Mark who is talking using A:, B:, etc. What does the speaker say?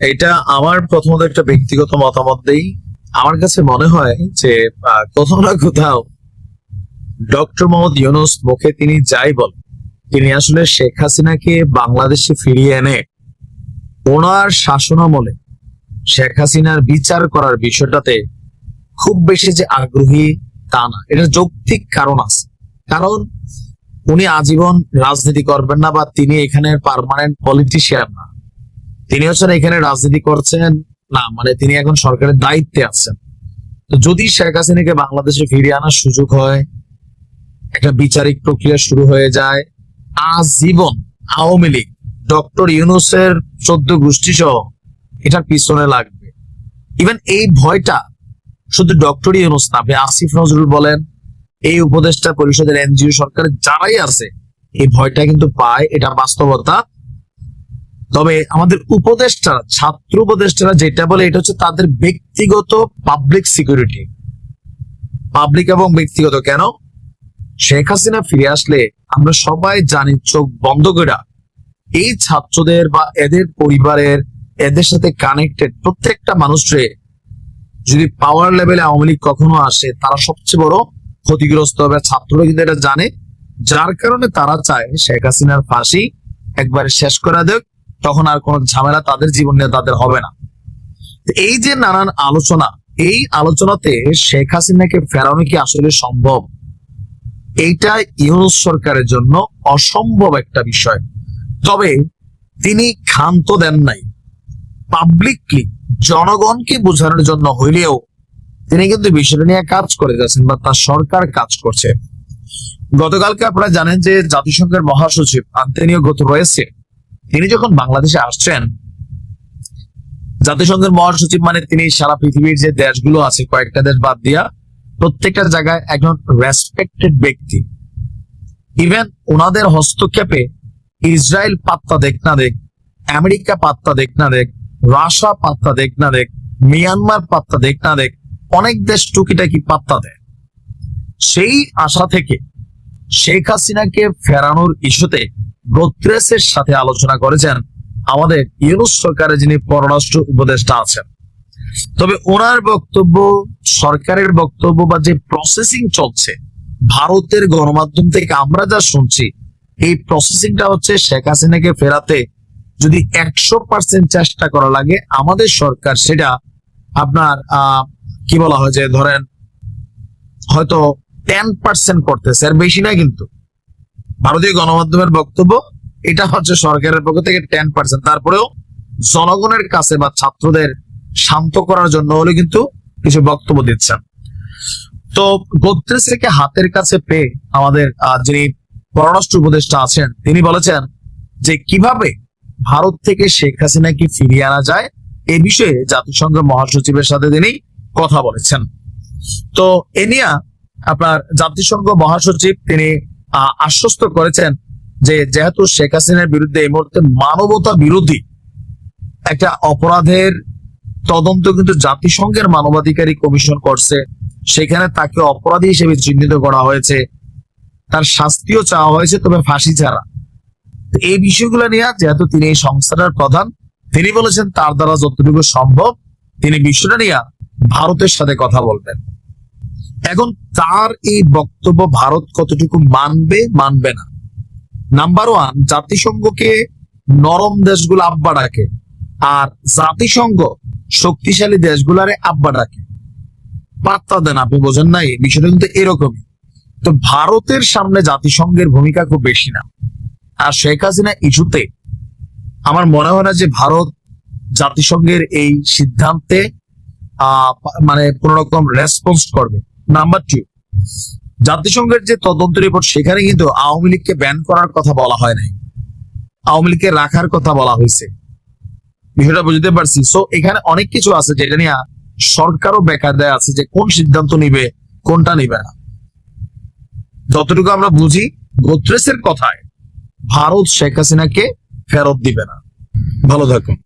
A: এটা আমার প্রথমত একটা ব্যক্তিগত মতামত দেই। আমার কাছে মনে হয় যে কোথাও না কোথাও ডক্টর মোহাম্মদ ইউনুস মুখে তিনি যাই বল তিনি আসলে শেখ হাসিনাকে বাংলাদেশে ফিরিয়ে এনে ওনার শাসনামলে শেখ হাসিনার বিচার করার বিষয়টাতে খুব বেশি যে আগ্রহী তা না। এটা যৌক্তিক কারণ আছে। কারণ উনি আজীবন রাজনীতি করবেন না বা তিনি এখানে পার্মানেন্ট পলিটিশিয়ান না। তিনি হচ্ছেন এখানে রাজনীতি করছেন। না মানে তিনি এখন সরকারের দায়িত্বে আছেন। তো যদি শেখ হাসিনাকে বাংলাদেশে ফিরিয়ে আনার সুযোগ হয়, একটা বিচারিক প্রক্রিয়া শুরু হয়ে যায়, আজীবন আওয়ামী লীগ, ডক্টর ইউনুসের চোদ্দ গোষ্ঠী সহ এটার পিছনে লাগবে। ইভেন এই ভয়টা শুধু ডক্টর ইউনুস না, আপনি আসিফ নজরুল বলেন, এই উপদেষ্টা পরিষদের এনজিও সরকারের যারাই আছে, এই ভয়টা কিন্তু পায় এটা বাস্তবতা তবে আমাদের উপদেষ্টারা ছাত্র উপদেষ্টারা যেটা বলে, এটা হচ্ছে তাদের ব্যক্তিগত পাবলিক সিকিউরিটি পাবলিক এবং ব্যক্তিগত কেন? শেখ হাসিনা ফিরে আসলে আমরা সবাই জানি চোখ বন্ধ করে এই ছাত্রদের বা এদের পরিবারের, এদের সাথে কানেক্টেড প্রত্যেকটা মানুষরে যদি পাওয়ার লেভেলে আওয়ামী লীগ কখনো আসে, তারা সবচেয়ে বড় ক্ষতিগ্রস্ত হবে। ছাত্ররা কিন্তু এটা জানে। যার কারণে তারা চায় শেখ হাসিনার ফাঁসি একবারে শেষ করে দেখ তখন আর কোনো ঝামেলা তাদের জীবন নিয়ে তাদের হবে না। এই যে নানান আলোচনা, এই আলোচনাতে শেখ হাসিনাকে ফেরানো কি আসলে সম্ভব? এইটা ইউনুস সরকারের জন্য অসম্ভব একটা বিষয়। তবে তিনি ক্ষান্ত দেন নাই। পাবলিকলি জনগণকে বোঝানোর জন্য হইলেও তিনি কিন্তু বিষয়টা নিয়ে কাজ করে যাচ্ছেন বা তার সরকার কাজ করছে। গতকালকে আপনারা জানেন যে জাতিসংঘের মহাসচিব আন্তনিও গত রয়েছে তিনি যখন বাংলাদেশে আসছেন, জাতিসংঘের মহাসচিব মানে তিনি সারা পৃথিবীর যে দেশগুলো আছে, কয়েকটা দেশ বাদ দিয়া, প্রত্যেকটা জায়গায় একজন রেসপেক্টেড ব্যক্তি। ইভেন ওনাদের হস্তক্ষেপে ইসরায়েল পাত্তা দেখ না দেখ, আমেরিকা পাত্তা দেখ না দেখ রাশিয়া পাত্তা দেখ না দেখ, মিয়ানমার পাত্তা দেখ না দেখ, অনেক দেশ টুকিটাকি পাত্তা দেয়। সেই আশা থেকে শেখ হাসিনাকে ফেরানোর ইস্যুতে গোত্রেসের সাথে আলোচনা করেছেন আমাদের ইউনুস সরকারের যিনি পররাষ্ট্র উপদেষ্টা আছেন। তবে ওনার বক্তব্য, সরকারের বক্তব্য বা যে প্রসেসিং চলছে, ভারতের গণমাধ্যম থেকে আমরা যা শুনছি, এই প্রসেসিংটা হচ্ছে শেখ হাসিনাকে ফেরাতে যদি একশো পার্সেন্ট চেষ্টা করা লাগে, আমাদের সরকার সেটা আপনার কি বলা হয় যে ধরেন হয়তো টেন পার্সেন্ট করতেছে আর বেশি না কিন্তু। ভারতীয় গণমাধ্যমের বক্তব্য, এটা হচ্ছে সরকারের পক্ষ থেকে টেন পার্সেন্ট তারপরেও জনগণের কাছে বা ছাত্রদের শান্ত করার জন্য হলে কিন্তু কিছু বক্তব্য দিচ্ছেন। তো গোত্রেস থেকে হাতের কাছে পেয়ে আমাদের যিনি পররাষ্ট্র উপদেষ্টা আছেন, তিনি বলেছেন যে কীভাবে ভারত থেকে শেখ হাসিনাকে ফিরিয়ে আনা যায়, এ বিষয়ে জাতিসংঘ মহাসচিবের সাথে তিনি কথা বলেছেন। তো এ নিয়ে আপনার জাতিসংঘ মহাসচিব, তিনি আশ্বস্ত করেছেন যে যেহেতু শেখ হাসিনার বিরুদ্ধে এই মুহূর্তে মানবতা বিরোধী একটা অপরাধের তদন্ত কিন্তু জাতিসংঘের মানবাধিকারী কমিশন করছে, সেখানে তাকে অপরাধী হিসেবে চিহ্নিত করা হয়েছে, তার শাস্তিও চাওয়া হয়েছে, তবে ফাঁসি ছাড়া। এই বিষয়গুলো নিয়ে যেহেতু তিনি এই সংস্থাটার প্রধান, তিনি বলেছেন তার দ্বারা যতটুকু সম্ভব তিনি বিষয়টা নিয়ে ভারতের সাথে কথা বলবেন। এখন তার এই বক্তব্য ভারত কতটুকু মানবে মানবে না। নাম্বার ওয়ান জাতিসংঘকে নরম দেশগুলো আব্বা ডাকে, আর জাতিসংঘ শক্তিশালী দেশগুলারে আব্বা ডাকে। পাত্তা দেন, আপনি বোঝেন নাই বিষয়টা কিন্তু এরকমই। তো ভারতের সামনে জাতিসংঘের ভূমিকা খুব বেশি না। আর শেখ হাসিনা ইস্যুতে আমার মনে হয় না যে ভারত জাতিসংঘের এই সিদ্ধান্তে মানে কোন রকম রেসপন্স করবে। নাম্বার টু জাতিসংঘের যে তদন্ত রিপোর্ট সেখানে কিন্তু আওয়ামী লীগকে ব্যান করার কথা বলা হয় নাই। আওয়ামী লীগকে রাখার কথা বলা হয়েছে। বিষয়টা বুঝতে পারছি। সো এখানে অনেক কিছু আছে যেটা নিয়ে সরকারও বেকার বেকায়দায় আছে যে কোন সিদ্ধান্ত নিবে, কোনটা নিবে না। যতটুকু আমরা বুঝি গোত্রেসের কথায় ভারত শেখ হাসিনাকে ফেরত দিবে না। ভালো থাকুন।